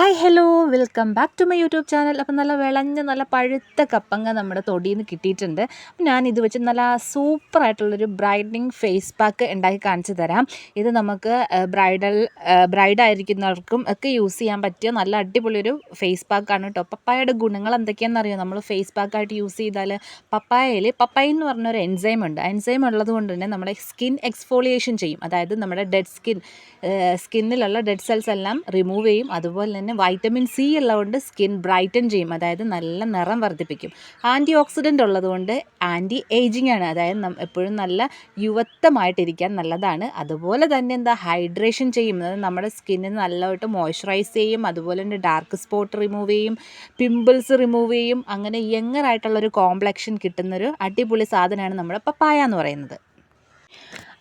Hi hello welcome back to my YouTube channel അപ്പം നല്ല വിളഞ്ഞ നല്ല പഴുത്ത കപ്പങ്ങ നമ്മുടെ തൊടിയിൽ നിന്ന് കിട്ടിയിട്ടുണ്ട്. അപ്പം ഞാൻ ഇത് വെച്ച് നല്ല സൂപ്പറായിട്ടുള്ളൊരു ബ്രൈഡനിങ് ഫേസ് പാക്ക് ഉണ്ടാക്കി കാണിച്ചു തരാം. ഇത് നമുക്ക് ബ്രൈഡൽ ബ്രൈഡ് ആയിരിക്കുന്നവർക്കും ഒക്കെ യൂസ് ചെയ്യാൻ പറ്റിയ നല്ല അടിപൊളിയൊരു ഫേസ് പാക്കാണ് കേട്ടോ പപ്പായയുടെ ഗുണങ്ങൾ എന്തൊക്കെയാണെന്ന് നമ്മൾ ഫേസ് പാക്കായിട്ട് യൂസ് ചെയ്താൽ പപ്പായയിൽ പപ്പായ എന്ന് പറഞ്ഞൊരു എൻസൈം ഉണ്ട്. എൻസൈം ഉള്ളത് കൊണ്ട് തന്നെ നമ്മുടെ സ്കിൻ എക്സ്ഫോളിയേഷൻ ചെയ്യും. അതായത് നമ്മുടെ ഡെഡ് സ്കിൻ സ്കിന്നിലുള്ള ഡെഡ് സെൽസ് എല്ലാം റിമൂവ് ചെയ്യും. അതുപോലെ തന്നെ വൈറ്റമിൻ സി ഉള്ളതുകൊണ്ട് സ്കിൻ ബ്രൈറ്റൻ ചെയ്യും. അതായത് നല്ല നിറം വർദ്ധിപ്പിക്കും. ആന്റി ഓക്സിഡന്റ് ഉള്ളതുകൊണ്ട് ആന്റി ഏജിങ് ആണ്. അതായത് എപ്പോഴും നല്ല യുവത്വമായിട്ടിരിക്കാൻ നല്ലതാണ്. അതുപോലെ തന്നെ എന്താ ഹൈഡ്രേഷൻ ചെയ്യും. അതായത് നമ്മുടെ സ്കിന്നിന് നല്ലതായിട്ട് മോയ്സ്ചറൈസ് ചെയ്യും. അതുപോലെ തന്നെ ഡാർക്ക് സ്പോട്ട് റിമൂവ് ചെയ്യും. പിമ്പിൾസ് റിമൂവ് ചെയ്യും. അങ്ങനെ യങ്ങറായിട്ടുള്ളൊരു കോംപ്ലക്ഷൻ കിട്ടുന്നൊരു അടിപൊളി സാധനമാണ് നമ്മുടെ പപ്പായ എന്ന് പറയുന്നത്.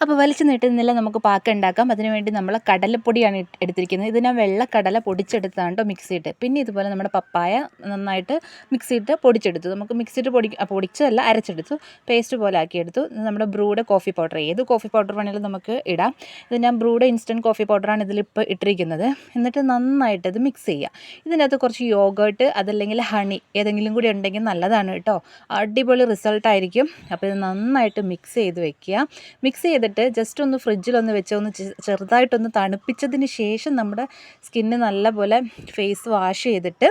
അപ്പോൾ വലിച്ചു നീട്ടുന്നില്ല നമുക്ക് പാക്ക് ഉണ്ടാക്കാം. അതിനുവേണ്ടി നമ്മൾ കടലപ്പൊടിയാണ് എടുത്തിരിക്കുന്നത്. ഇത് ഞാൻ കടല പൊടിച്ചെടുത്താണ് കേട്ടോ മിക്സിയിട്ട് പിന്നെ ഇതുപോലെ നമ്മുടെ പപ്പായ നന്നായിട്ട് മിക്സിയിട്ട് പൊടിച്ചെടുത്തു. നമുക്ക് മിക്സിയിട്ട് പൊടി പൊടിച്ചതല്ല അരച്ചെടുത്തു. പേസ്റ്റ് പോലെ ആക്കിയെടുത്തു നമ്മുടെ ബ്രൂഡ് കോഫി പൗഡർ ഏത് കോഫി പൗഡർ വേണമെങ്കിലും നമുക്ക് ഇടാം. ഇത് ഞാൻ ബ്രൂഡ് ഇൻസ്റ്റന്റ് കോഫി പൗഡറാണ് ഇതിലിപ്പോൾ ഇട്ടിരിക്കുന്നത്. എന്നിട്ട് നന്നായിട്ട് ഇത് മിക്സ് ചെയ്യുക ഇതിനകത്ത് കുറച്ച് യോഗേർട്ട് അതല്ലെങ്കിൽ ഹണി ഏതെങ്കിലും കൂടി ഉണ്ടെങ്കിൽ നല്ലതാണ് കേട്ടോ അടിപൊളി റിസൾട്ടായിരിക്കും അപ്പോൾ ഇത് നന്നായിട്ട് മിക്സ് ചെയ്ത് വെക്കുക. മിക്സ് ചെയ്തിട്ട് ചെയ്തിട്ട് ജസ്റ്റ് ഒന്ന് ഫ്രിഡ്ജിലൊന്ന് വെച്ച് ഒന്ന് ചെറുതായിട്ടൊന്ന് തണുപ്പിച്ചതിന് ശേഷം നമ്മുടെ സ്കിന്ന് നല്ലപോലെ ഫേസ് വാഷ് ചെയ്തിട്ട്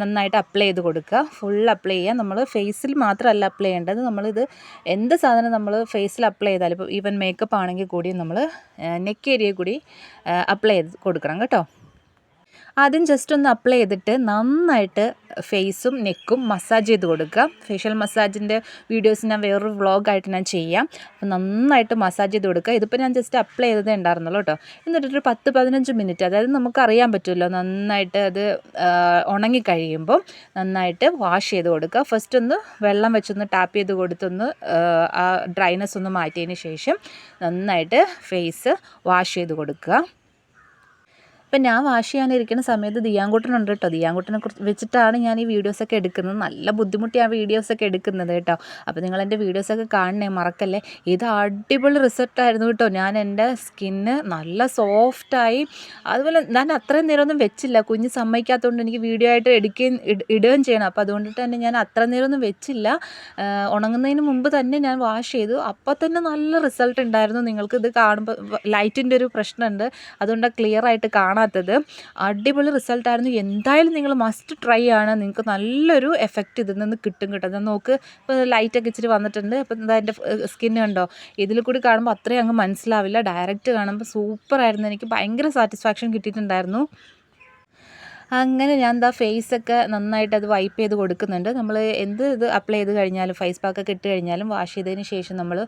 നന്നായിട്ട് അപ്ലൈ ചെയ്ത് കൊടുക്കുക. ഫുൾ അപ്ലൈ ചെയ്യുക. നമ്മൾ ഫേസിൽ മാത്രമല്ല അപ്ലൈ ചെയ്യേണ്ടത്. നമ്മളിത് എന്ത് സാധനം നമ്മൾ ഫേസിൽ അപ്ലൈ ചെയ്താലും ഇപ്പോൾ ഈവൻ മേക്കപ്പ് ആണെങ്കിൽ കൂടി നമ്മൾ നെക്ക് ഏരിയ കൂടി അപ്ലൈ ചെയ്ത് കൊടുക്കണം കേട്ടോ. ആദ്യം ജസ്റ്റ് ഒന്ന് അപ്ലൈ ചെയ്തിട്ട് നന്നായിട്ട് ഫേസും നെക്കും മസാജ് ചെയ്ത് കൊടുക്കുക. ഫേഷ്യൽ മസാജിന്റെ വീഡിയോസ് ഞാൻ വേറൊരു വ്ളോഗായിട്ട് ഞാൻ ചെയ്യാം. അപ്പോൾ നന്നായിട്ട് മസാജ് ചെയ്ത് കൊടുക്കുക. ഇതിപ്പോൾ ഞാൻ ജസ്റ്റ് അപ്ലൈ ചെയ്തതേ ഉണ്ടായിരുന്നുള്ളൂ കേട്ടോ. എന്നിട്ടൊരു പത്ത് പതിനഞ്ച് മിനിറ്റ് അതായത് നമുക്ക് അറിയാൻ പറ്റുമല്ലോ നന്നായിട്ട് അത് ഉണങ്ങി കഴിയുമ്പോൾ നന്നായിട്ട് വാഷ് ചെയ്ത് കൊടുക്കുക. ഫസ്റ്റ് ഒന്ന് വെള്ളം വെച്ചൊന്ന് ടാപ്പ് ചെയ്ത് കൊടുത്തൊന്ന് ആ ഡ്രൈനെസ് ഒന്ന് മാറ്റിയതിന് ശേഷം നന്നായിട്ട് ഫേസ് വാഷ് ചെയ്ത് കൊടുക്കുക. ഇപ്പം ഞാൻ വാഷ് ചെയ്യാനിരിക്കുന്ന സമയത്ത് ദിയാങ്കുട്ടനുണ്ട് കേട്ടോ. ദിയാങ്കുട്ടനെ കുറിച്ച് വെച്ചിട്ടാണ് ഞാൻ ഈ വീഡിയോസൊക്കെ എടുക്കുന്നത്. നല്ല ബുദ്ധിമുട്ടി ആ വീഡിയോസൊക്കെ എടുക്കുന്നത് കേട്ടോ. അപ്പോൾ നിങ്ങൾ എന്റെ വീഡിയോസൊക്കെ കാണണേ മറക്കല്ലേ? ഇത് അടിപൊളി റിസൾട്ടായിരുന്നു കേട്ടോ. ഞാൻ എന്റെ സ്കിന്ന് നല്ല സോഫ്റ്റായി അതുപോലെ ഞാൻ അത്രയും നേരമൊന്നും വെച്ചില്ല. കുഞ്ഞ് സമ്മതിക്കാത്തതുകൊണ്ട് എനിക്ക് വീഡിയോ ആയിട്ട് എടുക്കുകയും ഇടുകയും ചെയ്യണം. അപ്പോൾ അതുകൊണ്ട് തന്നെ ഞാൻ അത്ര നേരമൊന്നും വെച്ചില്ല. ഉണങ്ങുന്നതിന് മുമ്പ് തന്നെ ഞാൻ വാഷ് ചെയ്തു. അപ്പോൾ തന്നെ നല്ല റിസൾട്ട് ഉണ്ടായിരുന്നു. നിങ്ങൾക്ക് ഇത് കാണുമ്പോൾ ലൈറ്റിന്റെ ഒരു പ്രശ്നമുണ്ട്. അതുകൊണ്ട് ക്ലിയർ ആയിട്ട് കാണാം കാണാത്തത്. അടിപൊളി റിസൾട്ടായിരുന്നു എന്തായാലും നിങ്ങൾ മസ്റ്റ് ട്രൈ ആണ്. നിങ്ങൾക്ക് നല്ലൊരു എഫക്റ്റ് ഇതിൽ നിന്ന് കിട്ടും കേട്ടോ. നോക്ക്. ഇപ്പോൾ ലൈറ്റൊക്കെ ഇച്ചിരി വന്നിട്ടുണ്ട്. അപ്പം എന്താ എന്റെ സ്കിന്ന് കണ്ടോ? ഇതിൽ കൂടി കാണുമ്പോൾ അത്രയും അങ്ങ് മനസ്സിലാവില്ല. ഡയറക്റ്റ് കാണുമ്പോൾ സൂപ്പറായിരുന്നു എനിക്ക് ഭയങ്കര സാറ്റിസ്ഫാക്ഷൻ കിട്ടിയിട്ടുണ്ടായിരുന്നു. അങ്ങനെ ഞാൻ എന്താ ഫേസൊക്കെ നന്നായിട്ട് അത് വൈപ്പ് ചെയ്ത് കൊടുക്കുന്നുണ്ട്. നമ്മൾ എന്ത് ഇത് അപ്ലൈ ചെയ്ത് കഴിഞ്ഞാലും ഫേസ് പാക്കൊക്കെ ഇട്ട് കഴിഞ്ഞാലും വാഷ് ചെയ്തതിന് ശേഷം നമ്മൾ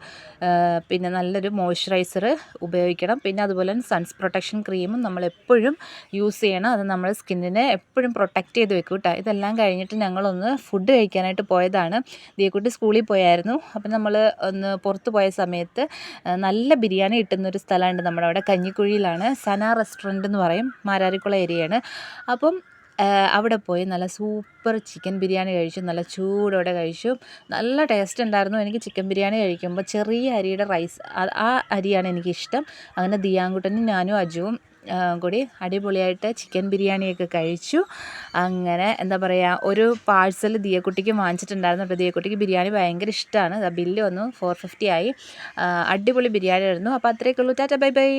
പിന്നെ നല്ലൊരു മോയ്സ്ചറൈസർ ഉപയോഗിക്കണം. പിന്നെ അതുപോലെ തന്നെ സൺസ് പ്രൊട്ടക്ഷൻ ക്രീമും നമ്മൾ എപ്പോഴും യൂസ് ചെയ്യണം. അത് നമ്മുടെ സ്കിന്നിനെ എപ്പോഴും പ്രൊട്ടക്റ്റ് ചെയ്ത് വെക്കും കേട്ടോ ഇതെല്ലാം കഴിഞ്ഞിട്ട് ഞങ്ങളൊന്ന് ഫുഡ് കഴിക്കാനായിട്ട് പോയതാണ്. ദിയക്കുട്ടി സ്കൂളിൽ പോയായിരുന്നു. അപ്പം നമ്മൾ ഒന്ന് പുറത്ത് പോയ സമയത്ത് നല്ല ബിരിയാണി കിട്ടുന്നൊരു സ്ഥലമുണ്ട് നമ്മുടെ അവിടെ. കഞ്ഞിക്കുഴിയിലാണ്. സന റെസ്റ്റോറന്റ് എന്ന് പറയും. മാരാരിക്കുള ഏരിയയാണ് അപ്പോൾ അവിടെ പോയി നല്ല സൂപ്പർ ചിക്കൻ ബിരിയാണി കഴിച്ചു നല്ല ചൂടോടെ കഴിച്ചു. നല്ല ടേസ്റ്റ് ഉണ്ടായിരുന്നു. എനിക്ക് ചിക്കൻ ബിരിയാണി കഴിക്കുമ്പോൾ ചെറിയ അരിയുടെ റൈസ് ആ അരിയാണ് എനിക്കിഷ്ടം. അങ്ങനെ ദിയാങ്കുട്ടനും ഞാനും അജുവും കൂടി അടിപൊളിയായിട്ട് ചിക്കൻ ബിരിയാണിയൊക്കെ കഴിച്ചു. അങ്ങനെ എന്താ പറയുക ഒരു പാഴ്സൽ ദിയക്കുട്ടിക്ക് വാങ്ങിച്ചിട്ടുണ്ടായിരുന്നു. അപ്പോൾ ദിയക്കുട്ടിക്ക് ബിരിയാണി ഭയങ്കര ഇഷ്ടമാണ്. ബില്ല് വന്നു ഫോർ ഫിഫ്റ്റി ആയി. അടിപൊളി ബിരിയാണി ആയിരുന്നു അപ്പോൾ അത്രയൊക്കെ ഉള്ളൂ. Tata bye bye.